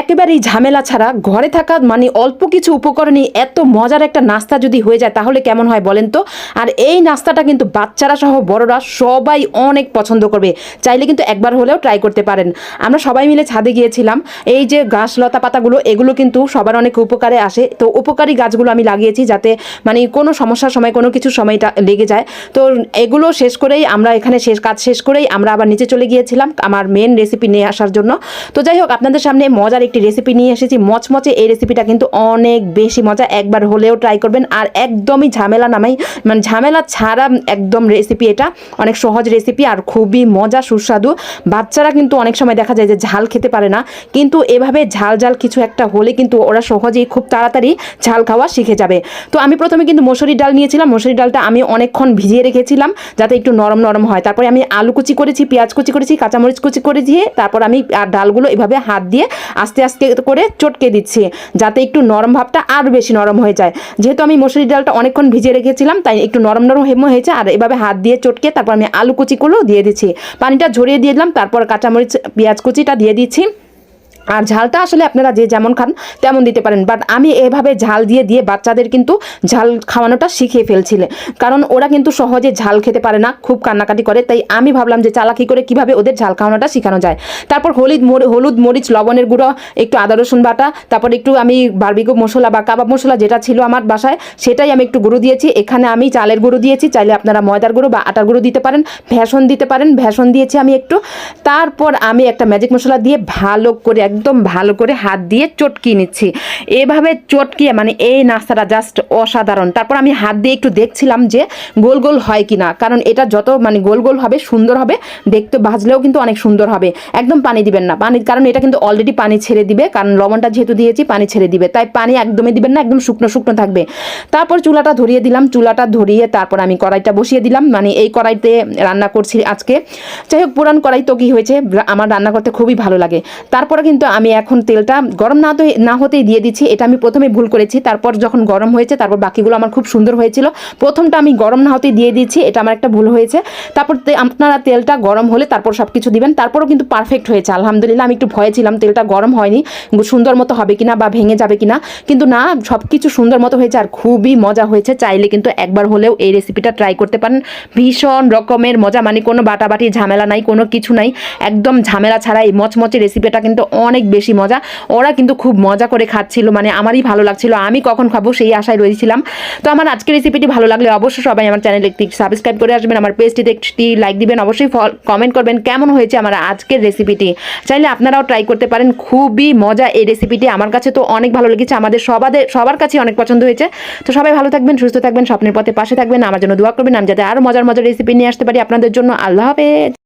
একেবারেই ঝামেলা ছাড়া ঘরে থাকা মানে অল্প কিছু উপকরণে এত মজার একটা নাস্তা যদি হয়ে যায়, তাহলে কেমন হয় বলেন তো? আর এই নাস্তাটা কিন্তু বাচ্চারা সহ বড়রা সবাই অনেক পছন্দ করবে। চাইলে কিন্তু একবার হলেও ট্রাই করতে পারেন। আমরা সবাই মিলে ছাদে গিয়েছিলাম। এই যে গাছ লতা পাতাগুলো, এগুলো কিন্তু সবার অনেক উপকারে আসে। তো উপকারী গাছগুলো আমি লাগিয়েছি যাতে মানে কোনো সমস্যার সময়, কোনো কিছু সময়টা লেগে যায়। তো এগুলো শেষ করেই আমরা এখানে শেষ, কাজ শেষ করেই আমরা আবার নিচে চলে গিয়েছিলাম আমার মেন রেসিপি নিয়ে আসার জন্য। তো যাই হোক, আপনাদের সামনে মজার একটি রেসিপি নিয়ে এসেছি। মচমচে এই রেসিপিটা কিন্তু অনেক বেশি মজা। একবার হলেও ট্রাই করবেন। আর একদমই ঝামেলা নামাই। মানে ঝামেলা ছাড়া একদম রেসিপি এটা। অনেক সহজ রেসিপি আর খুবই মজা, সুস্বাদু। বাচ্চারা কিন্তু অনেক সময় দেখা যায় যে ঝাল খেতে পারে না। কিন্তু এভাবে ঝাল ঝাল কিছু একটা হলে কিন্তু ওরা সহজেই খুব তাড়াতাড়ি ঝাল খাওয়া শিখে যাবে। তো আমি প্রথমে কিন্তু মসুরির ডাল নিয়েছিলাম। মসুরির ডালটা আমি অনেকক্ষণ ভিজিয়ে রেখেছিলাম যাতে একটু নরম নরম হয়। তারপরে আমি আলু কুচি করেছি, পেঁয়াজ কুচি করেছি, কাঁচামরিচ কুচি করে দিয়ে তারপর আমি আর ডালগুলো এভাবে হাত দিয়ে আস্তে আস্তে আস্তে করে চটকে দিচ্ছি, যাতে একটু নরম ভাবটা আরও বেশি নরম হয়ে যায়। যেহেতু আমি মসুরি ডালটা অনেকক্ষণ ভিজে রেখেছিলাম, তাই একটু নরম নরম হেম হয়েছে আর এভাবে হাত দিয়ে চটকে তারপর আমি আলু কুচিগুলো দিয়ে দিচ্ছি। পানিটা ঝরিয়ে দিয়ে দিলাম, তারপর কাঁচামরিচ, পেঁয়াজ কুচিটা দিয়ে দিচ্ছি। আর ঝালটা আসলে আপনারা যে যেমন খান তেমন দিতে পারেন। বাট আমি এভাবে ঝাল দিয়ে দিয়ে বাচ্চাদের কিন্তু ঝাল খাওয়ানোটা শিখিয়ে ফেলছিলে। কারণ ওরা কিন্তু সহজে ঝাল খেতে পারে না, খুব কান্নাকাটি করে। তাই আমি ভাবলাম যে চালাকি করে কীভাবে ওদের ঝাল খাওয়ানোটা শেখানো যায়। তারপর হলুদ হলুদ মরিচ, লবণের গুঁড়ো, একটু আদা, রসুন বাটা, তারপর একটু আমি বারবিকো মশলা বা কাবাব মশলা যেটা ছিল আমার বাসায়, সেটাই আমি একটু গুঁড়ো দিয়েছি। এখানে আমি চালের গুঁড়ো দিয়েছি। চাইলে আপনারা ময়দার গুঁড়ো বা আটার গুঁড়ো দিতে পারেন, ভেষণ দিতে পারেন, ভেষণ দিয়েছি আমি একটু। তারপর আমি একটা ম্যাজিক মশলা দিয়ে ভালো করে একদম ভালো করে হাত দিয়ে চটকিয়ে নিচ্ছি। এভাবে চটকিয়ে মানে এই নাস্তাটা জাস্ট অসাধারণ। তারপর আমি হাত দিয়ে একটু দেখছিলাম যে গোল গোল হয় কি না কারণ এটা যত মানে গোল গোল হবে, সুন্দর হবে, দেখতে, ভাজলেও কিন্তু অনেক সুন্দর হবে। একদম পানি দিবেন না। পানি কারণ এটা কিন্তু অলরেডি পানি ছেড়ে দিবে, কারণ লবণটা যেহেতু দিয়েছি, পানি ছেড়ে দিবে। তাই পানি একদমই দিবেন না, একদম শুকনো শুকনো থাকবে। তারপর চুলাটা ধরিয়ে দিলাম। চুলাটা ধরিয়ে তারপর আমি কড়াইটা বসিয়ে দিলাম। মানে এই কড়াইতে রান্না করছি আজকে। যাই হোক, পুরান কড়াই তো কি হয়েছে, আমার রান্না করতে খুবই ভালো লাগে। তারপরে কিন্তু আমি এখন তেলটা গরম না না হতেই দিয়ে দিচ্ছি। এটা আমি প্রথমে ভুল করেছি। তারপর যখন গরম হয়েছে, তারপর বাকিগুলো আমার খুব সুন্দর হয়েছিল। প্রথমটা আমি গরম না হতেই দিয়ে দিচ্ছি। এটা আমার একটা ভুল হয়েছে। তারপর তে- আপনারা তেলটা গরম হলে তারপর সব কিছু দিবেন। তারপরও কিন্তু পারফেক্ট হয়েছে। আলহামদুলিল্লাহ, আমি একটু ভয়ে ছিলাম। তেলটা গরম হয়নি। সুন্দর মতো হবে কিনা বা ভেঙে যাবে কিনা। কিন্তু না সব কিছু সুন্দর মতো হয়েছে আর খুবই মজা হয়েছে। চাইলে কিন্তু একবার হলেও এই রেসিপিটা ট্রাই করতে পারেন। ভীষণ রকমের মজা। মানে কোনো বাটাবাটি, ঝামেলা নাই, কোনো কিছু নাই। একদম ঝামেলা ছাড়া এই মচমচে রেসিপিটা কিন্তু অনেক বেশি মজা। ওরা কিন্তু খুব মজা করে খাচ্ছিল মানে আমারই ভালো লাগছিল। আমি কখন খাব সেই আশায় রয়েছিলাম। তো আমার আজকের রেসিপিটি ভালো লাগলে অবশ্যই সবাই আমার চ্যানেলে একটি সাবস্ক্রাইব করে আসবেন, আমার পেজটিতে একটি লাইক দিবেন, অবশ্যই কমেন্ট করবেন কেমন হয়েছে আমার আজকের রেসিপিটি চাইলে আপনারাও ট্রাই করতে পারেন, খুবই মজা এই রেসিপিটি আমার কাছে তো অনেক ভালো লেগেছে, আমাদের সবাদের, সবার কাছে অনেক পছন্দ হয়েছে। তো সবাই ভালো থাকবেন, সুস্থ থাকবেন, স্বপ্নের পথে পাশে থাকবেন, আমার জন্য দোয়া করবেন, আমি যাতে আরও মজার মজার রেসিপি নিয়ে আসতে পারি আপনাদের জন্য। আল্লাহ হাফেজ!